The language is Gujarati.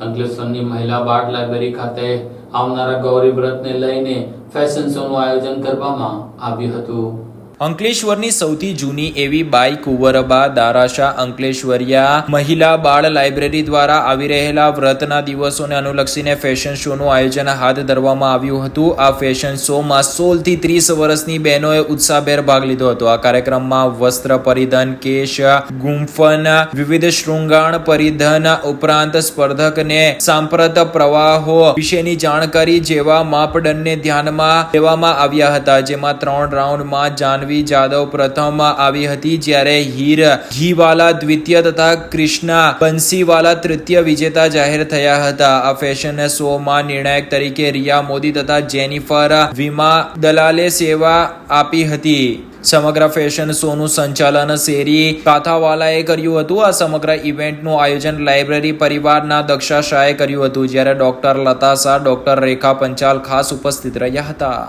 અંકલેશ્વરની મહિલા બાળ લાઇબ્રેરી ખાતે આવનારા ગૌરી વ્રતને લઈને ફેશન શોનું આયોજન કરવામાં આવ્યું હતું. અંકલેશ્વરની સૌથી જૂની એવી બાઈ કુંવરબા દારાશા અંકલેશ્વરિયા મહિલા બાળ લાઇબ્રેરી દ્વારા આવી રહેલા વ્રતના દિવસોને અનુલક્ષીને ફેશન શોનું આયોજન હાથ ધરવામાં આવ્યું હતું. આ ફેશન શોમાં સોળથી ત્રીસ વર્ષની બહેનોએ ઉત્સાહભેર ભાગ લીધો હતો. આ કાર્યક્રમમાં વસ્ત્ર પરિધન, કેશ, ગુંફન, વિવિધ શૃંગાણ પરિધન ઉપરાંત સ્પર્ધકને સાંપ્રત પ્રવાહો વિશેની જાણકારી જેવા માપદંડને ધ્યાનમાં લેવામાં આવ્યા હતા, જેમાં ત્રણ રાઉન્ડમાં જાનવી જાદવ પ્રથમ આવી હતી જ્યારે હીર ઘીવાલા દ્વિતીય તથા કૃષ્ણા બંસીવાલા તૃતીય વિજેતા જાહેર થયા હતા. આ ફેશન શોમાં નિર્ણાયક તરીકે રિયા મોદી તથા જેનિફર વિમા દલાલે સેવા આપી હતી. સમગ્ર ફેશન શોનું સંચાલન શેરી કાથાવાલાએ કર્યું હતું. આ સમગ્ર ઇવેન્ટનું આયોજન લાઇબ્રેરી પરિવારના દક્ષા શાહે કર્યું હતું, જ્યારે ડોક્ટર લતા શાહ ડોક્ટર રેખા પંચાલ ખાસ ઉપસ્થિત રહ્યા હતા.